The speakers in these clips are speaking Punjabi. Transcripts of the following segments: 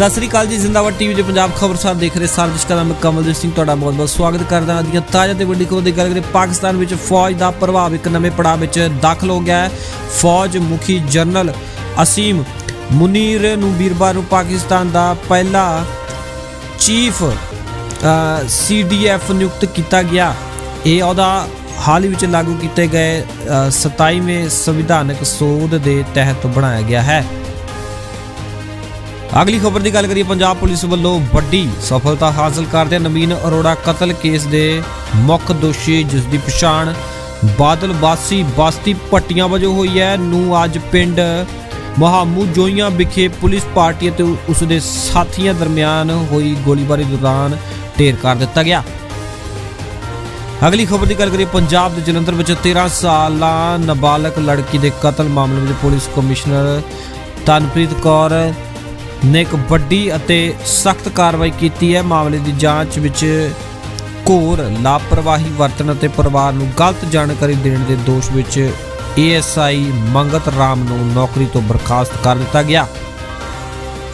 ਸਤਿ ਸ੍ਰੀ ਅਕਾਲ ਜੀ ਜ਼ਿੰਦਾਬਾਦ ਟੀਵੀ ਦੇ ਪੰਜਾਬ ਖਬਰਸਾਰ ਦੇਖ ਰਹੇ ਸਾਰੇ ਜਿਸ ਦਾ ਮੈਂ ਕਮਲਜੀਤ ਸਿੰਘ ਤੁਹਾਡਾ ਬਹੁਤ ਬਹੁਤ ਸਵਾਗਤ ਕਰਦਾ ਹਾਂ। ਦੀਆਂ ਤਾਜ਼ਾ ਤੇ ਵੱਡੀ ਖਬਰ ਦੀ ਗੱਲ ਕਰੀਏ ਪਾਕਿਸਤਾਨ ਵਿੱਚ ਫੌਜ ਦਾ ਪ੍ਰਭਾਵ ਇੱਕ ਨਵੇਂ ਪੜਾਅ ਵਿੱਚ ਦਾਖਲ ਹੋ ਗਿਆ ਹੈ। ਫੌਜ ਮੁਖੀ ਜਨਰਲ ਅਸੀਮ ਮੁਨੀਰ ਨੂੰ ਵੀਰਵਾਰ ਨੂੰ ਪਾਕਿਸਤਾਨ ਦਾ ਪਹਿਲਾ ਚੀਫ ਸੀਡੀਐਫ ਨਿਯੁਕਤ ਕੀਤਾ ਗਿਆ। ਇਹ ਅਹੁਦਾ ਹਾਲ ਹੀ ਵਿੱਚ ਲਾਗੂ ਕੀਤੇ ਗਏ ਅ, 27ਵੇਂ ਸੰਵਿਧਾਨਕ ਸੋਧ ਦੇ ਤਹਿਤ ਬਣਾਇਆ ਗਿਆ ਹੈ। ਅਗਲੀ ਖਬਰ ਦੀ ਗੱਲ ਕਰੀਏ, ਪੰਜਾਬ ਪੁਲਿਸ ਵੱਲੋਂ ਵੱਡੀ ਸਫਲਤਾ ਹਾਸਲ ਕਰਦੇ ਨਵੀਨ ਅਰੋੜਾ ਕਤਲ ਕੇਸ ਦੇ ਮੁੱਖ ਦੋਸ਼ੀ, ਜਿਸ ਦੀ ਪਛਾਣ ਬਾਦਲ ਵਾਸੀ ਬਸਤੀ ਪੱਟੀਆਂ ਵਜੋਂ ਹੋਈ ਹੈ। ਨੂੰ ਅੱਜ ਪਿੰਡ ਮਹਾਮੂ ਜੋਈਆਂ ਵਿਖੇ ਪੁਲਿਸ ਪਾਰਟੀ ਅਤੇ ਉਸ ਦੇ ਸਾਥੀਆਂ ਦਰਮਿਆਨ ਹੋਈ ਗੋਲੀਬਾਰੀ ਦੌਰਾਨ ਢੇਰ ਕਰ ਦਿੱਤਾ ਗਿਆ। ਅਗਲੀ ਖਬਰ ਦੀ ਗੱਲ ਕਰੀਏ, ਪੰਜਾਬ ਦੇ ਜਲੰਧਰ ਵਿੱਚ 13 ਸਾਲਾ ਨਾਬਾਲਗ ਲੜਕੀ ਦੇ ਕਤਲ ਮਾਮਲੇ ਵਿੱਚ ਪੁਲਿਸ ਕਮਿਸ਼ਨਰ ਤਨਪ੍ਰੀਤ ਕੌਰ ਨੇ ਇੱਕ ਵੱਡੀ ਅਤੇ ਸਖਤ ਕਾਰਵਾਈ ਕੀਤੀ ਹੈ। ਮਾਮਲੇ ਦੀ ਜਾਂਚ ਵਿੱਚ ਘੋਰ, ਲਾਪਰਵਾਹੀ ਵਰਤਣ ਅਤੇ ਪਰਿਵਾਰ ਨੂੰ ਗਲਤ ਜਾਣਕਾਰੀ ਦੇਣ ਦੇ ਦੋਸ਼ ਵਿੱਚ ਏਐਸਆਈ ਮੰਗਤ ਰਾਮ ਨੂੰ ਨੌਕਰੀ ਤੋਂ ਬਰਖਾਸਤ ਕਰ ਦਿੱਤਾ ਗਿਆ।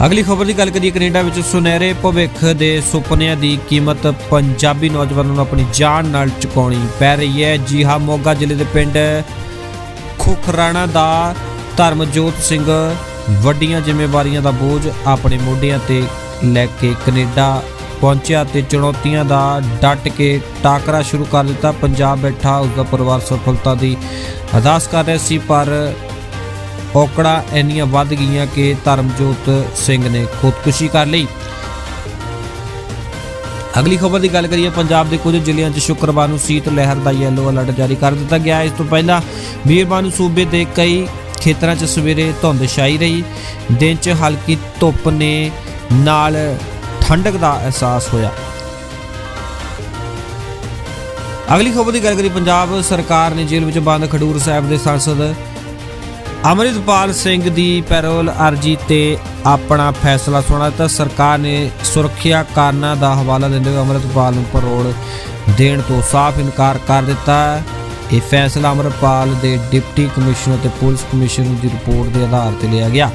ਅਗਲੀ ਖਬਰ ਦੀ ਗੱਲ ਕਰੀਏ, ਕੈਨੇਡਾ ਵਿੱਚ ਸੁਨਹਿਰੇ ਭਵਿੱਖ ਦੇ ਸੁਪਨਿਆਂ ਦੀ ਕੀਮਤ ਪੰਜਾਬੀ ਨੌਜਵਾਨਾਂ ਨੂੰ ਆਪਣੀ ਜਾਨ ਨਾਲ ਚੁਕਾਉਣੀ ਪੈ ਰਹੀ ਹੈ। ਜੀ ਹਾਂ, ਮੋਗਾ ਜ਼ਿਲ੍ਹੇ ਦੇ ਪਿੰਡ ਖੁਖਰਾਣਾ ਦਾ ਧਰਮਜੋਤ ਸਿੰਘ ਵੱਡੀਆਂ ਜ਼ਿੰਮੇਵਾਰੀਆਂ ਦਾ ਬੋਝ ਆਪਣੇ ਮੋਢਿਆਂ ਤੇ ਲੈ ਕੇ ਕੈਨੇਡਾ ਪਹੁੰਚਿਆ ਤੇ ਚੁਣੌਤੀਆਂ ਦਾ ਡਟ ਕੇ ਟਾਕਰਾ ਸ਼ੁਰੂ ਕਰ ਦਿੱਤਾ। ਪੰਜਾਬ ਬੈਠਾ ਉਸ ਦਾ ਪਰਿਵਾਰ ਸਫਲਤਾ ਦੀ ਅਰਦਾਸ ਕਰ ਰਿਹਾ ਸੀ, ਪਰ ਔਕੜਾਂ ਇੰਨੀਆਂ ਵੱਧ ਗਈਆਂ ਕਿ ਧਰਮਜੋਤ ਸਿੰਘ ਨੇ ਖੁਦਕੁਸ਼ੀ ਕਰ ਲਈ। ਅਗਲੀ ਖਬਰ ਦੀ ਗੱਲ ਕਰੀਏ, ਪੰਜਾਬ ਦੇ ਕੁਝ ਜ਼ਿਲ੍ਹਿਆਂ 'ਚ ਸ਼ੁੱਕਰਵਾਰ ਨੂੰ ਸੀਤ ਲਹਿਰ ਦਾ ਯੈਲੋ ਅਲਰਟ ਜਾਰੀ ਕਰ ਦਿੱਤਾ ਗਿਆ। ਇਸ ਤੋਂ ਪਹਿਲਾਂ ਵੀਰਵਾਰ ਨੂੰ ਸੂਬੇ ਦੇ ਕਈ ਖੇਤਰਾਂ 'ਚ ਸਵੇਰੇ ਧੁੰਦ ਛਾਈ ਰਹੀ। ਦਿਨ 'ਚ ਹਲਕੀ ਧੁੱਪ ਨੇ ਨਾਲ ਠੰਡਕ ਦਾ ਅਹਿਸਾਸ ਹੋਇਆ। ਅਗਲੀ ਖਬਰ ਦੀ ਗੱਲ ਕਰੀ ਪੰਜਾਬ ਸਰਕਾਰ ਨੇ ਜੇਲ੍ਹ ਵਿੱਚ ਬੰਦ ਖਡੂਰ ਸਾਹਿਬ ਦੇ ਸੰਸਦ ਅਮਰਿਤਪਾਲ ਸਿੰਘ ਦੀ ਪੈਰੋਲ ਅਰਜੀ ਤੇ ਆਪਣਾ ਫੈਸਲਾ ਸੁਣਾ ਦਿੱਤਾ। ਸਰਕਾਰ ਨੇ ਸੁਰੱਖਿਆ ਕਾਰਨਾਂ ਦਾ ਹਵਾਲਾ ਦਿੰਦੇ ਹੋਏ ਅਮਰਿਤਪਾਲ ਨੂੰ ਪੈਰੋਲ ਦੇਣ ਤੋਂ ਸਾਫ਼ ਇਨਕਾਰ ਕਰ ਦਿੱਤਾ। ਇਹ ਫੈਸਲਾ ਅਮਰਪਾਲ ਦੇ ਡਿਪਟੀ ਕਮਿਸ਼ਨਰ ਤੇ ਪੁਲਿਸ ਕਮਿਸ਼ਨਰ ਦੀ ਰਿਪੋਰਟ ਦੇ ਆਧਾਰ ਤੇ ਲਿਆ ਗਿਆ।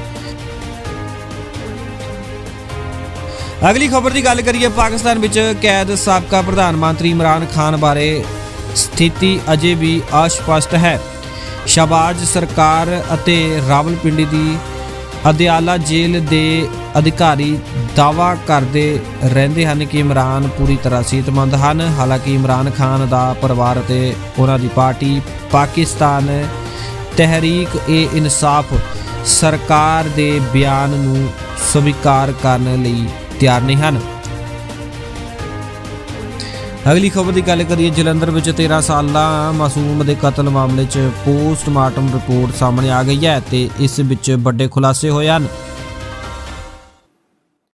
ਅਗਲੀ ਖਬਰ ਦੀ ਗੱਲ ਕਰੀਏ, ਪਾਕਿਸਤਾਨ ਵਿੱਚ ਕੈਦ ਸਾਬਕਾ ਪ੍ਰਧਾਨ ਮੰਤਰੀ ਇਮਰਾਨ ਖਾਨ ਬਾਰੇ ਸਥਿਤੀ ਅਜੇ ਵੀ ਅਸਪਸ਼ਟ ਹੈ। ਸ਼ਾਬਾਜ ਸਰਕਾਰ ਅਤੇ ਰਾਵਲਪਿੰਡੀ ਦੀ ਅਦਿਆਲਾ ਜੇਲ੍ਹ ਦੇ ਅਧਿਕਾਰੀ ਦਾਵਾ ਕਰਦੇ ਰਹਿੰਦੇ ਹਨ ਕਿ ਇਮਰਾਨ ਪੂਰੀ ਤਰ੍ਹਾਂ ਸਿਹਤਮੰਦ ਹਨ। ਹਾਲਾਂਕਿ ਇਮਰਾਨ ਖਾਨ ਦਾ ਪਰਿਵਾਰ ਅਤੇ ਉਹਨਾਂ ਦੀ ਪਾਰਟੀ ਪਾਕਿਸਤਾਨ ਤਹਿਰੀਕ ਏ ਇਨਸਾਫ ਸਰਕਾਰ ਦੇ ਬਿਆਨ ਨੂੰ ਸਵੀਕਾਰ ਕਰਨ ਲਈ ਤਿਆਰ ਨਹੀਂ ਹਨ। ਅਗਲੀ ਖਬਰ ਦੀ ਗੱਲ ਕਰੀਏ, ਜਲੰਧਰ ਵਿੱਚ 13 ਸਾਲਾ ਮਾਸੂਮ ਦੇ ਕਤਲ ਮਾਮਲੇ 'ਚ ਪੋਸਟਮਾਰਟਮ ਰਿਪੋਰਟ ਸਾਹਮਣੇ ਆ ਗਈ ਹੈ ਤੇ ਇਸ ਵਿੱਚ ਵੱਡੇ ਖੁਲਾਸੇ ਹੋਏ ਹਨ।